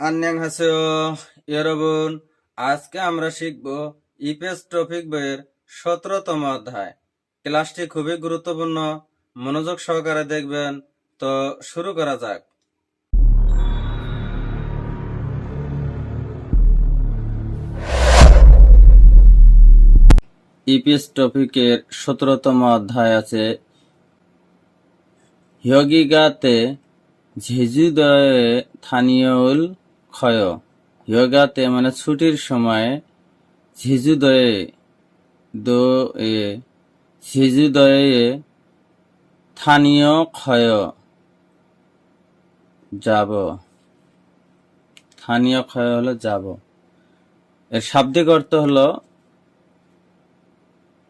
আন্যাং হাসেও ইয়রবুন আজকে আমরা শিখব ইপিএস টপিক বইয়ের সতেরোতম অধ্যায়। ক্লাসটি খুবই গুরুত্বপূর্ণ, মনোযোগ সহকারে দেখবেন। তো শুরু করা যাক। ইপিএস টপিকের সতেরোতম অধ্যায় আছে, হিয়গিগাতে ঝেজুদয়ে থানিয়উল ক্ষয় হিয়গাতে মানে ছুটির সময় ঝেজুদয়ে দো এ ঝেজুদয়ে স্থানীয় ক্ষয় যাব। স্থানীয় ক্ষয় হলো যাব। এর শাব্দিক অর্থ হলো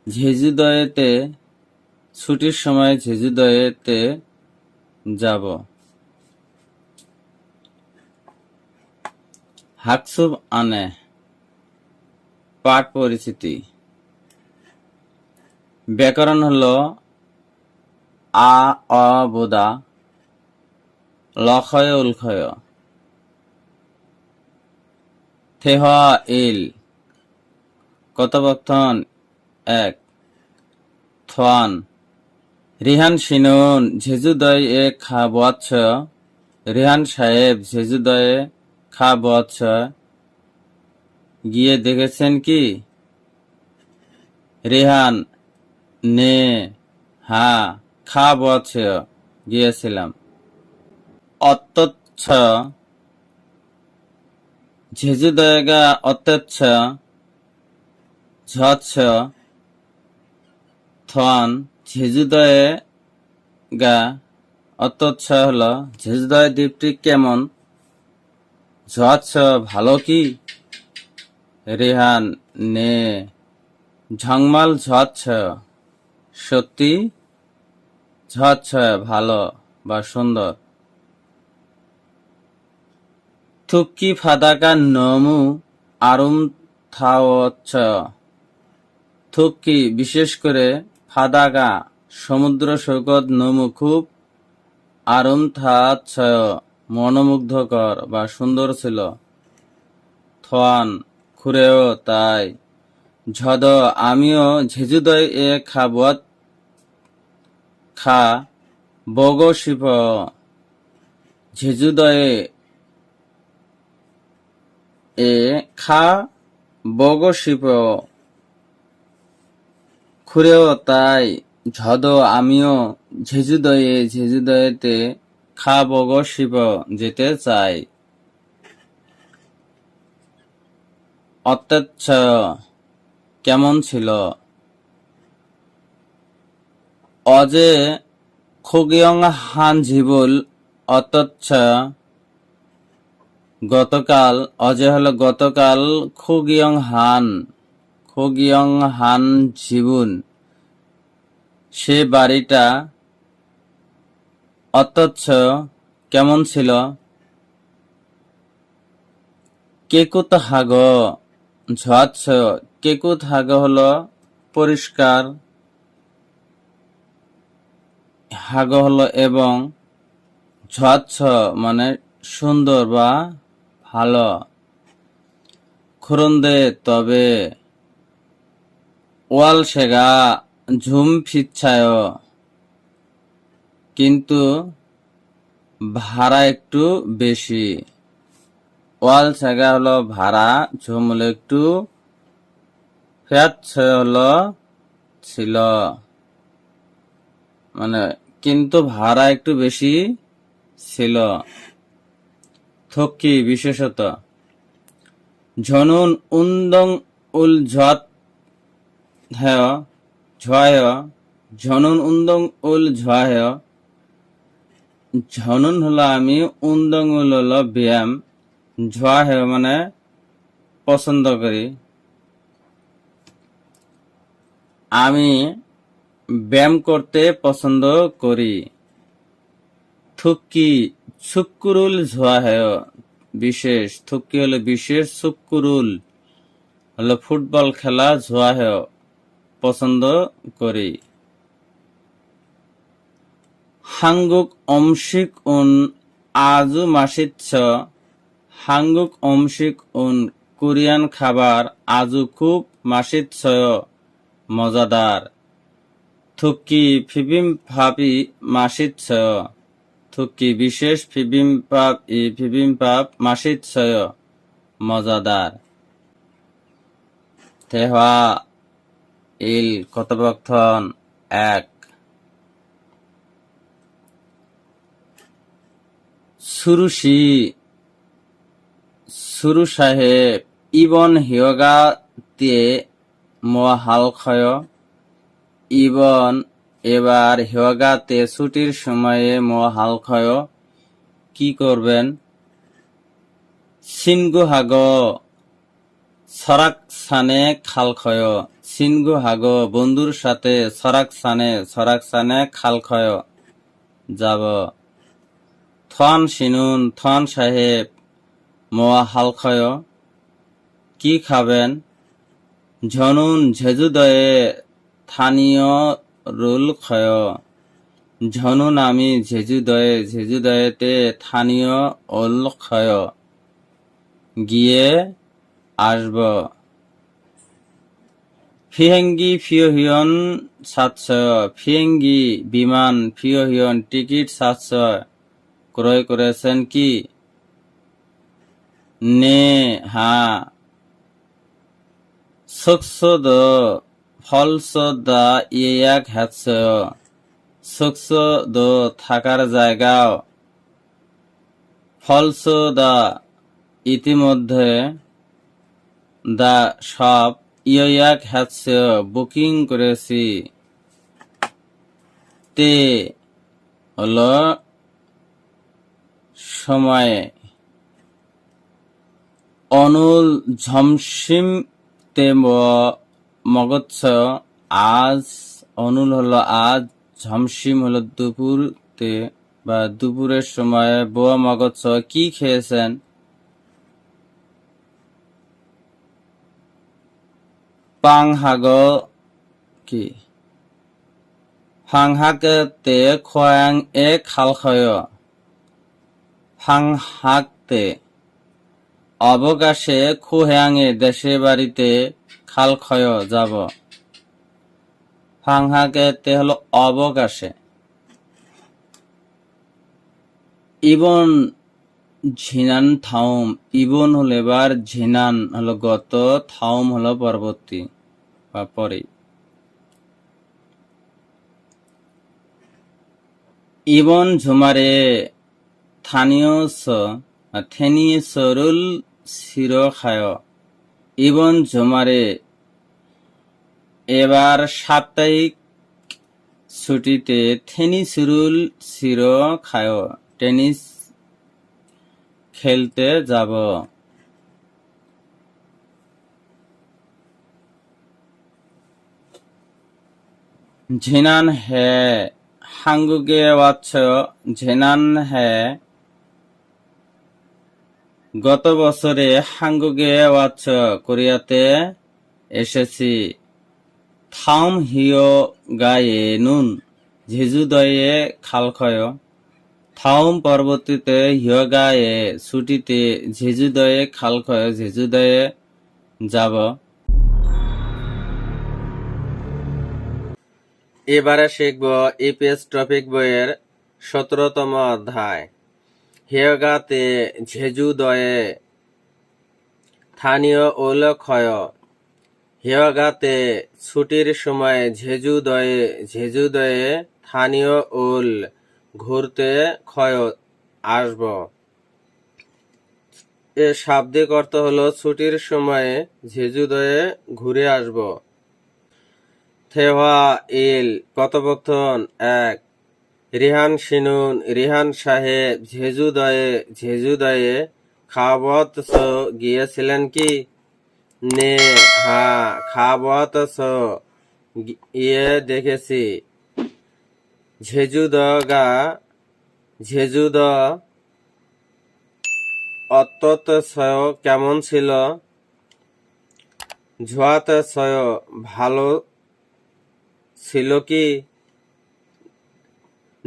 ঝেজুদয়েতে ছুটির সময় ঝেজুদয়েতে যাব। হাকসুব আনে। পাঠ পরিচিতি। ব্যাকরণ হল আ, অ লক্ষয়, উল্ক্ষয়। থেহ, ইল। কথোপকথন এক। থান রিহান সিনুন ঝেজুদয় এ খা বৎস। রিহান সাহেব ঝেজুদয়ে খা বৎস গিয়ে দেখেছেন কি? রেহান, নে, হা খা বৎস গিয়েছিলাম। অত্যচ্ছ। ঝেজুদয়গা অত্যচ্ছ। ঝচ্ছ। থন ঝেজুদয়ে গা অত্যচ্ছ হল। ঝেজুদয় দ্বীপটি কেমন? ঝচ্ছ ভালো কি? রেহান, নে। ঝংমাল ঝচ্ছ সত্যি? ঝচ্ছ ভালো বা সুন্দর? থুক্কি, ফাদাকা, নমু, আরুম থাওচ্ছ থুক্কি, বিশেষ করে ফাদাকা, সমুদ্র সৈকত, নমু, খুব, আরুম থাচ্ছয় মনোমুগ্ধকর বা সুন্দর ছিল। থোয়ান খুরেও তাই। ঝদ, আমিও ঝেজুদয় এ খাবত খা, বগ শিপ। ঝেজুদয়ে এ খা, বগ শিপ। খুরেও তাই। ঝদ, আমিও ঝেজুদয়ে ঝেজুদয়েতে খা বগ শিব, যেতে চাই। অত্যচ্ছ কেমন ছিল? অজে খুগিয়ং হান ঝিবুল অত্যচ্ছ গতকাল, অজে হলো গতকাল খুগিয়ং হান খুগিয়ং হান ঝিবুন সে বাড়িটা অত্যচ্ছ কেমন ছিল? কেকুত হাগ ঝাচ্ছ কেকুত হাগ হলো পরিষ্কার। হাগ হলো এবং ঝাচ্ছ মানে সুন্দর বা ভালো। খুরন্দে তবে ওয়াল সেগা ঝুম ফিচ্ছায়। কিন্তু ভাড়া একটু বেশি। ওয়াল সেগা হলো ভাড়া ঝুম হলো একটু ফ্যাচ হলো ছিল। মানে কিন্তু ভাড়া একটু বেশি ছিল। থকি বিশেষত। ঝনুন উন্দং উল ঝত ঝনুন উন্দং উল ঝয় ঝনুন হলো আমি, উন্দং উল হলো ব্যায়াম। ঝয় মানে পছন্দ করি। আমি ব্যায়াম করতে পছন্দ করি। থুক্কি সুকুরুল ঝোয়া হয় বিশেষ। থুক্কি হলো বিশেষ সুকুরুল হলো ফুটবল খেলা ঝোয়া হয় পছন্দ করি হাঙ্গুক অমসিক উন আজু মাসিচ্ছ 한국 음식 온 কোরিয়ান খাবার আজও খুব 맛있어요. মজাদার থুকি 비빔밥이 맛있어요. থুকি বিশেষ 비빔밥 이 비빔밥 맛있어요. মজাদার 대화 1 কথোপকথন এক সুরুষি সুরু সাহেব ইবন হিয়গা তে মহালক্ষয় ইবন এবার হিয়গাতে ছুটির সময়ে মহালক্ষয় কি করবেন? সিনগু হাগ সরাক সানে খালক্ষয়। সিনগু হাগ বন্ধুর সাথে সরাক সানে সরাক সানে খালক্ষয় যাব। থন সিনুন, থন সাহেব, মোয়া হালক্ষয় কি খাবেন? ঝনুন ঝেজুদয়ে থানীয় রুল ক্ষয় ঝনুন আমি ঝেজুদয়ে ঝেজুদয়েতে থানীয় ওল ক্ষয় গিয়ে আসব। ফিহেঙ্গি ফিওহিয়ন সাতশয় ফিহেঙ্গি বিমান ফিওহিয়ন টিকিট সাতশয় ক্রয় করেছেন কি? নে, হা। সকসদ, ফলসদা ইয়াক হ্যাচ সকসদ, থাকার জায়গাও। ফলসদা, ইতিমধ্যে দা সব ইয়াক হ্যাচ বুকিং করেছি। তে হলো সময়ে অনুল ঝমসিম তে মগৎস, আজ অনুল হলো আজ, ঝমসিম হলো দুপুর তে, বা দুপুরের সময়, বোয়া মগৎস কি খেয়েছেন? পাংহাগ কি? হাংহাকে তে খোয়াং এ খালখয়। হাংহাকতে অবকাশে খুহ্যাঙে দেশে বাড়িতে খালক্ষয় যাব। হাংহাকে তে হলো অবকাশে। ইবন ঝিনান থাউম, ইবন হলো এবার ঝিনান হলো গত, থাউম হলো পরবর্তী বা পরে ইবন ঝুমারে থেনিসরুল শিরোখায় ইবন জুমারে এবার সাপ্তাহিক ছুটিতে থেনিসরুল শিরখায় টেনিস খেলতে যাব। ঝিনান হে, হাঙ্গুকে বাচ্চ ঝিনান গত বছরে হাঙ্গুগে ওয়াচ কোরিয়াতে এসেছি। থাম হিও গায়ে নুন ঝিজুদয়ে খালখয় থাউম পরবর্তীতে হিও গায়ে ছুটিতে ঝিজুদয়ে খালখয় ঝিজুদয়ে যাব। এবারে শিখব এপিএস ট্রফিক বইয়ের সতেরোতম অধ্যায়। হিয়গাতে ঝেজুদয়ে স্থানীয় উল্লেখয় হিয়গাতে ছুটির সময় ঝেজুদয়ে ঝেজুদয়ে স্থানীয় উল ঘুরতে ক্ষয় আসব। এর শাব্দিক অর্থ হলো ছুটির সময়ে ঝেজুদয়ে ঘুরে আসব। থেওয়া ইল কথোপকথন এক। রিহান শিনুন রিহান সাহেব ঝেজুদয়ে ঝেজুদয়ে খাবত গিয়েছিলেন কি? নে, হা খাবত ইয়ে দেখেছি। ঝেজুদগা ঝেজুদ অত্যত কেমন ছিল? ঝোয়াত ভালো ছিল কি?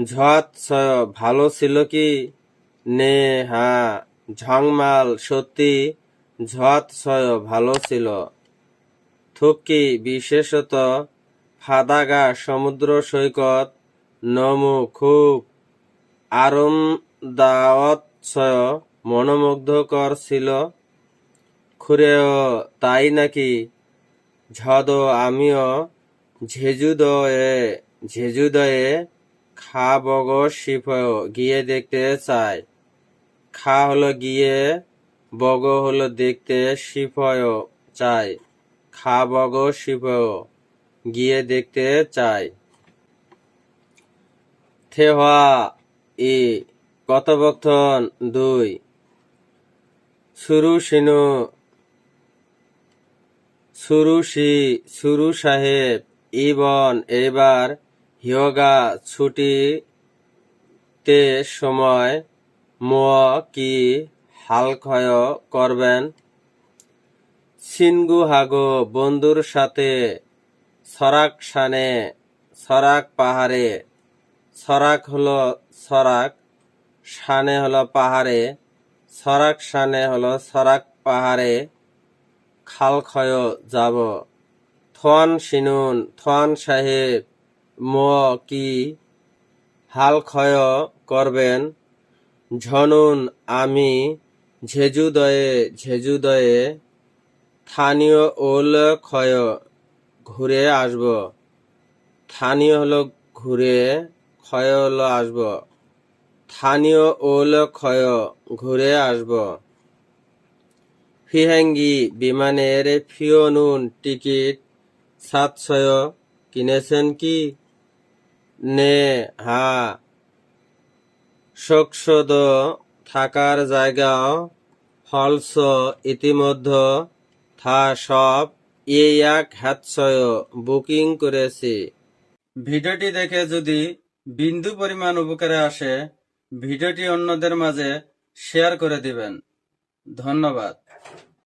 ঝত ভালো ছিল কি? নে, হা, ঝংমাল, সত্যি। ঝৎসয় ভালো ছিল। থুকি বিশেষত ফাদাগা, সমুদ্র সৈকত, নমু, খুব। আরামদায়ক মনোমুগ্ধকর ছিল। খুরেও তাই নাকি? ঝদ আমিও ঝেজুদয়ে ঝেজুদয়ে খা বগ শিফয়, গিয়ে দেখতে চাই। খা হলো গিয়ে, বগ হলো দেখতে শিফয় চাই। খা বগ শিফয়, গিয়ে দেখতে চাই। থেহা ই, কথোপকথন দুই। সুরু সিনু সুরুষি সুরু সাহেব, ইবন, এবার হিয়গা ছুটিতে সময় ম কি হালক্ষয় করবেন? সিনগু হাগো বন্ধুর সাথে সরাক শানে সরাক পাহাড়ে সরাক হলো সরাক শানে হলো পাহাড়ে সরাক শানে হলো সরাক পাহাড়ে খালক্ষয় যাব। থন সিনুন থন সাহেব ম কি হাল ক্ষয় করবেন? ঝনুন, আমি ঝেজুদয়ে ঝেজুদয়ে স্থানীয় ওল ক্ষয় ঘুরে আসব। স্থানীয় হলো ঘুরে ক্ষয় হলো আসব। স্থানীয় ওল ক্ষয় ঘুরে আসব। ফিহাঙ্গি বিমানের ফিওনুন টিকিট সাতশয় কিনেছেন কি? নে, হা। শোকসদ থাকার জায়গাও ফলস ইতিমধ্যে, থা সব এই এক হ্যাৎসয় বুকিং করেছি। ভিডিওটি দেখে যদি বিন্দু পরিমাণ উপকারে আসে, ভিডিওটি অন্যদের মাঝে শেয়ার করে দিবেন। ধন্যবাদ।